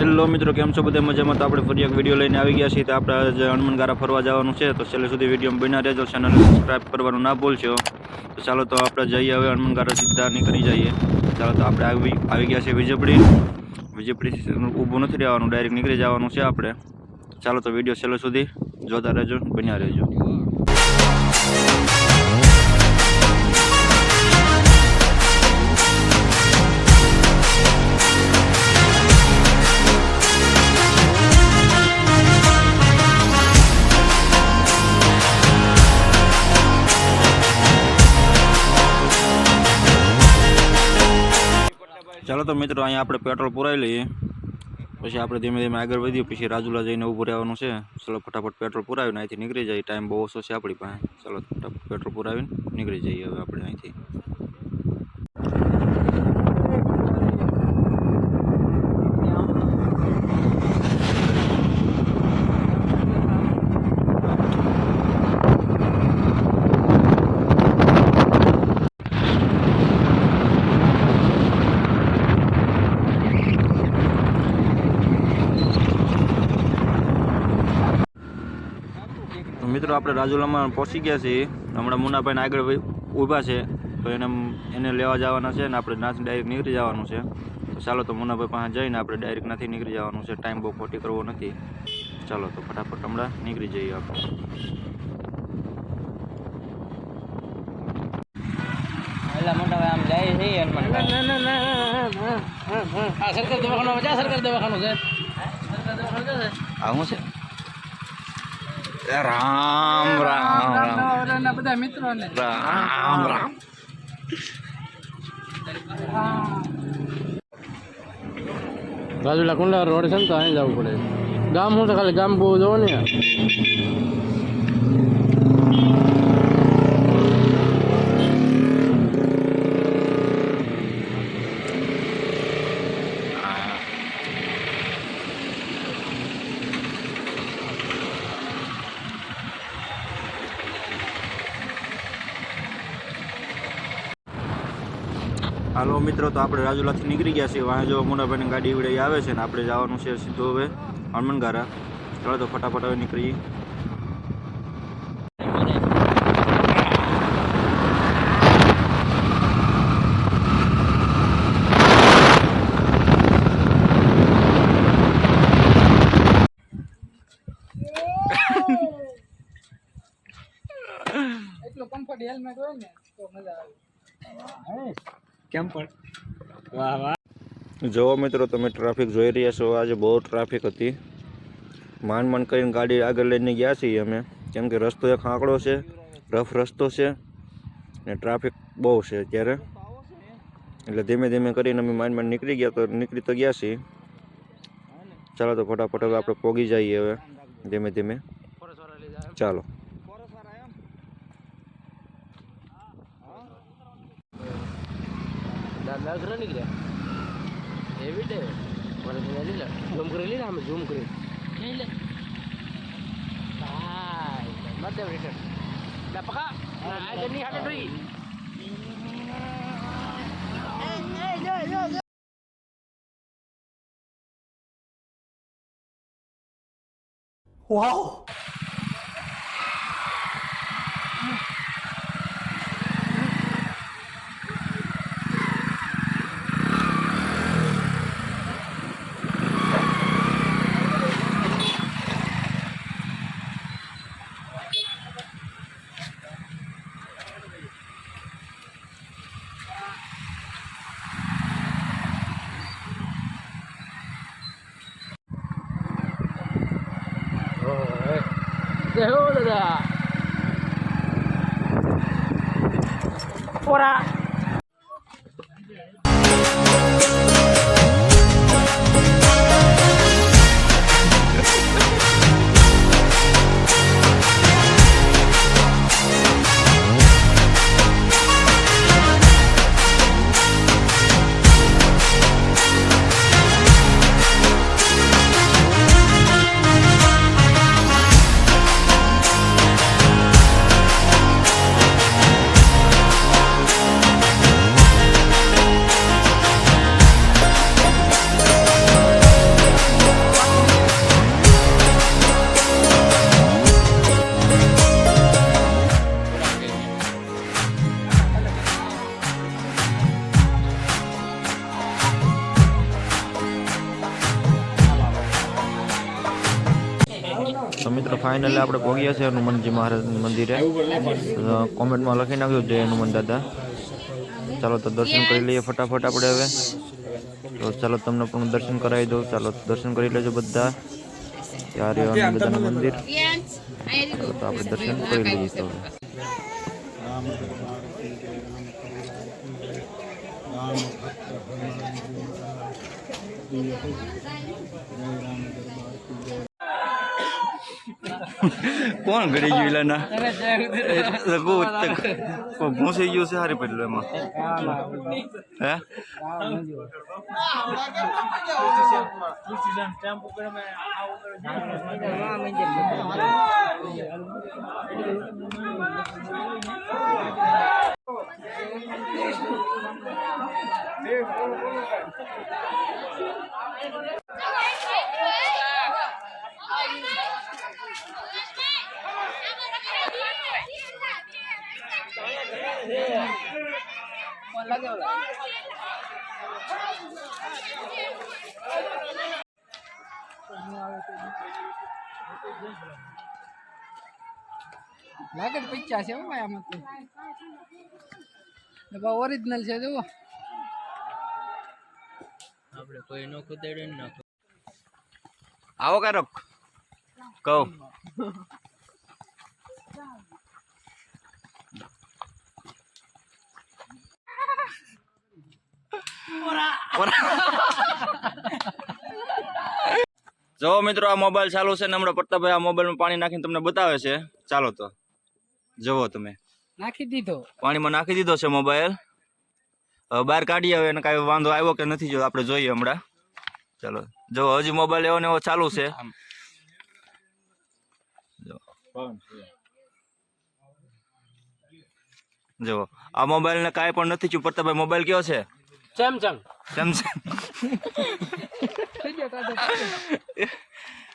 Hello મિત્રો, કેમ છો બધા? મજામાં? તો આપણે ફરી એક વીડિયો લઈને આવી ગયા છીએ. તો આપણે આજે હનુમાનગારા ફરવા જવાનું છે, તો છેલ્લે સુધી વીડિયો બના રહેજો. ચેનલ સબસ્ક્રાઈબ કરવાનું ના ભૂલશો. તો ચાલો, તો આપણે જઈએ હવે હનુમાનગારા સીધા નીકળી જઈએ. ચાલો, તો આપણે આવી આવી ગયા છીએ વિજયપડી વિજયપડી ઊભું નથી રહેવાનું ડાયરેક્ટ નીકળી જવાનું છે આપણે. ચાલો, તો વીડિયો છેલ્લે સુધી જોતા રહેજો બન્યા રહેજો. ચાલો તો મિત્રો, અહીંયા આપણે પેટ્રોલ પુરાવી લઈએ. પછી આપણે ધીમે ધીમે આગળ વધીએ, પછી રાજુલા જઈને ઊભું રહેવાનું છે. ચાલો ફટાફટ પેટ્રોલ પુરાવીને અહીંથી નીકળી જાય. ટાઈમ બહુ ઓછો છે આપણી પાસે. ચાલો ફટાફટ પેટ્રોલ પુરાવીને નીકળી જઈએ હવે આપણે અહીંથી તો મિત્રો આપણે રાજુલામાં પહોંચી ગયા છીએ. હમણાં મુનાભાઈને આગળ ઊભા છે. તો એને એને લેવા જવાના છે ને આપણે નાથી ડાયરેક્ટ નીકળી જવાનું છે. તો ચાલો તો મુનાભાઈ પાસે જઈને આપણે ડાયરેક્ટ નથી નીકળી જવાનું છે. ટાઈમ બહુ ખોટી કરવો નથી. ચાલો તો ફટાફટ હમણાં નીકળી જઈએ આપણે. આ સરકાર દવાખાનું છે સરકાર દવાખાનું છે? આવું છે? રામ રામ રામ બધા મિત્રો ને રામ. રામ રાજુલા કુંડા રોડ છે ને તો અહીં જવું પડે. ગામ હું તો ખાલી ગામ બહુ જોવો ને મિત્રો તો આપણે રાજુલાથી નીકળી ગયા છીએ. વાંહે જો મોટાભાઈની ગાડી વડે આવે છે ને આપણે જવાનું છે સીધું હવે હનુમાનગારા. ચાલો તો ફટાફટ હવે નીકળીએ. એટલો કમ્ફર્ટ હેલ્મેટ હોય ને તો મજા આવે. કેમ પણ? વાહ વાહ. જુઓ મિત્રો, તમે ટ્રાફિક જોઈ રહ્યા છો. આજે બહુ ટ્રાફિક હતી. માંડ માંડ કરીને ગાડી આગળ લઈને ગયા છીએ અમે. કેમ કે રસ્તો એક આંકડો છે, રફ રસ્તો છે, ને ટ્રાફિક બહુ છે અત્યારે. એટલે ધીમે ધીમે કરીને અમે માંડ માંડ નીકળી ગયા તો નીકળી તો ગયા છીએ. ચાલો તો ફટાફટ હવે આપણે પોગી જઈએ હવે. ધીમે ધીમે. ચાલો. لا نقدر ايفري داي ولا تنالي لا زوم كريلي لا عم زوم كريلي كيلا هاي ما تدري لا بقى هذا ني هذا دوي واو ওরা મિત્રો ફાઇનલી આપણે પહોંચ્યા છે હનુમાનજી મહારાજના મંદિરે. કોમેન્ટમાં લખી નાખ્યું જય હનુમાન દાદા. ચાલો તો દર્શન કરી લઈએ ફટાફટ આપણે હવે. તો ચાલો તમને પણ દર્શન કરાવી દઉં. ચાલો દર્શન કરી લેજો બધા. ત્યારે હનુમાન મંદિર. તો આપણે દર્શન કરી લઈએ તો. કોણ ઘડી ગયું એલાના ઘૂસી ગયું છે હારી પડેલું એમાં. હે? લાગે પૈસા છે ભાઈ આમાં તો. ડબ્બા ઓરિજિનલ છે જુઓ. આપણે કોઈ નો કુદેડે ન આવો કારક. કહું. જો મિત્રો આ મોબાઈલ ચાલુ છે ને હમણાં પ્રતાપભાઈ આ મોબાઈલમાં પાણી નાખીને તમને બતાવે છે. ચાલો તો. જુઓ તમે. નાખી દીધો. પાણીમાં નાખી દીધો છે મોબાઈલ બહાર કાઢી આવે એને કાંઈ વાંધો આવ્યો કે નથી જો આપણે જોઈએ હમણાં. ચાલો. જો હજી મોબાઈલ એવો ને એવો ચાલુ છે. જો. જો આ મોબાઈલ ને કાંઈ પણ નથી થયું. પ્રતાપભાઈ મોબાઈલ કયો છે? સેમસંગ સેમસંગ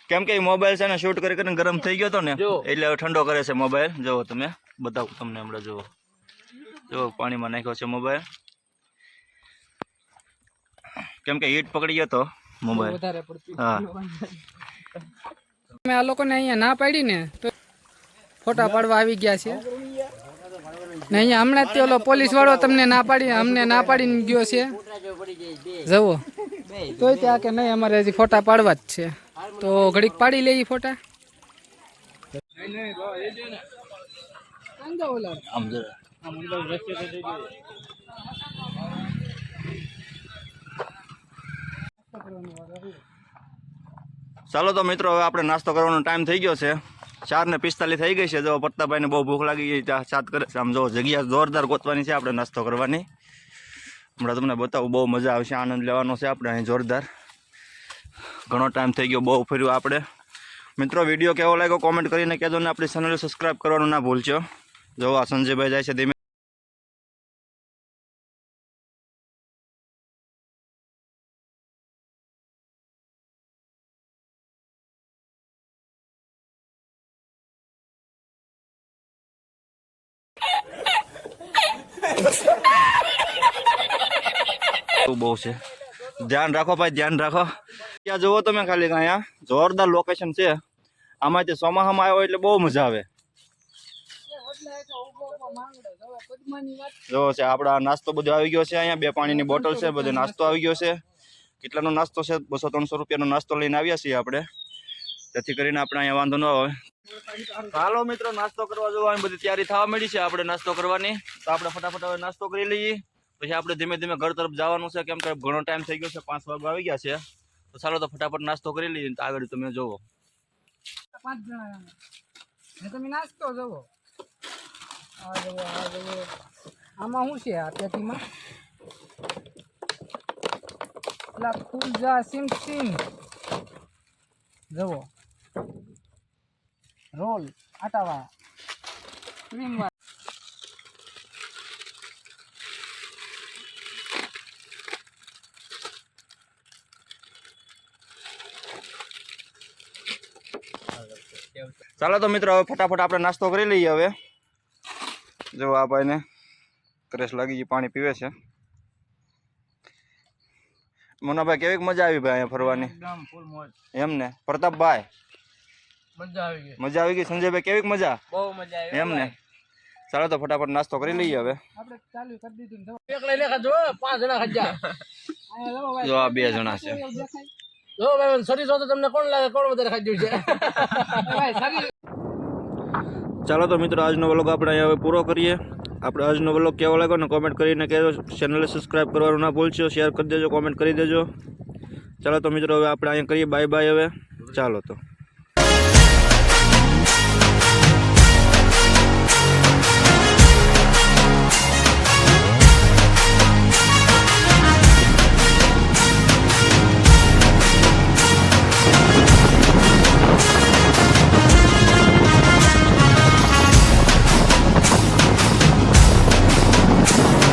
કેમ કે મોબાઈલ છે ને શૂટ કરી કરીને ગરમ થઈ ગયો હતો ને એટલે હવે ઠંડો કરે છે મોબાઈલ જુઓ તમે બતાવું તમને હમણાં જુઓ. જો પાણીમાં નાખ્યો છે મોબાઈલ કેમ કે હીટ પકડી ગયો તો મોબાઈલ હા. મેં આ લોકોને અહીંયા ના પાડી ને તો ફોટા પાડવા આવી ગયા છે. ને અહીંયા હમણાં તે ઓલો પોલીસ વાળો તમને ના પાડી, અમને ના પાડીને ગયો છે. જવો. તોય ત્યાં કે નહીં, અમારે હજી ફોટા પાડવા જ છે. તો ઘડીક પાડી લઈએ ફોટા. ચાલો તો મિત્રો, હવે આપણે નાસ્તો કરવાનો ટાઈમ થઈ ગયો છે. ચાર ને પિસ્તાલીસ થઈ ગઈ છે. જો પ્રતાપભાઈને બહુ ભૂખ લાગી ગઈ ત્યાં સાત કરે આમ જો જગ્યા જોરદાર ગોતવાની છે આપણે, નાસ્તો કરવાની. હમણાં તમને બતાવું, બહુ મજા આવશે. આનંદ લેવાનો છે આપણે અહીં જોરદાર. ઘણો ટાઈમ થઈ ગયો, બહુ ફર્યું આપણે. મિત્રો, વીડિયો કેવો લાગ્યો? કોમેન્ટ કરીને કહેજો ને, આપણી ચેનલ સબસ્ક્રાઈબ કરવાનું ના ભૂલજો. જો આ સંજયભાઈ જાય છે, ધીમે બહુ છે. ધ્યાન રાખો ભાઈ, ધ્યાન રાખો. ત્યાં જુઓ તમે ખાલી અહીંયા જોરદાર લોકેશન છે. આમાંથી ચોમાસામાં આવ્યો એટલે બહુ મજા આવે. જો છે, આપણા નાસ્તો બધો આવી ગયો છે અહીંયા. બે પાણીની બોટલ છે, બધો નાસ્તો આવી ગયો છે. કેટલાનો નાસ્તો છે? બસો ત્રણસો રૂપિયાનો નાસ્તો લઈને આવ્યા છીએ આપણે. જેથી કરીને આપણે અહીંયા વાંધો ન આવે. હાલો મિત્રો, નાસ્તો કરવા જવાની બધી તૈયારી થવા મળી છે. આપણે નાસ્તો કરવાની. તો આપણે ફટાફટ હવે નાસ્તો કરી લઈએ. પછી આપણે ધીમે ધીમે ઘર તરફ જવાનું છે. કેમ કે ઘણો ટાઈમ થઈ ગયો છે. પાંચ વાગવા આવી ગયા છે. તો ચાલો તો ફટાફટ નાસ્તો કરી લઈએ. તો આગળ તમે જોવો. પાંચ જણા. તમે નાસ્તો જવો. આમાં શું છે આ પેટીમાં? જા સિમ સિમ. જવો. રોલ આટાવા. ક્રીમવા ચાલો તો મિત્રો હવે ફટાફટ આપણે નાસ્તો કરી લઈએ હવે. જો આ ભાઈને ક્રેશ લાગી ગઈ પાણી પીવે છે. મોનાભાઈ કેવી મજા આવી ભાઈ અહીંયા ફરવાની? એમ ને? પ્રતાપભાઈ. મજા આવી ગઈ. મજા આવી ગઈ. સંજયભાઈ કેવી મજા? બહુ મજા આવી. એમ ને? ચાલો તો ફટાફટ નાસ્તો કરી લઈએ હવે. આપણે ચાલુ કરી દીધું એક લઈને ખાજો પાંચ જણા ખાજા જો આ બે જણા છે. જો ભાઈ શરીર તો તમને કોણ લાગે? કોણ વધારે ખાઈ છે? ચાલો તો મિત્રો આજનો વ્લોગ આપણે અહીંયા હવે પૂરો કરીએ. આપણે આજનો વ્લોગ કેવો લાગ્યો ને કોમેન્ટ કરીને કહેજો. ચેનલને સબસ્ક્રાઈબ કરવાનું ના ભૂલશો. શેર કરી દેજો કોમેન્ટ કરી દેજો. ચાલો તો મિત્રો હવે આપણે અહીંયા કરીએ. બાય બાય હવે. ચાલો તો.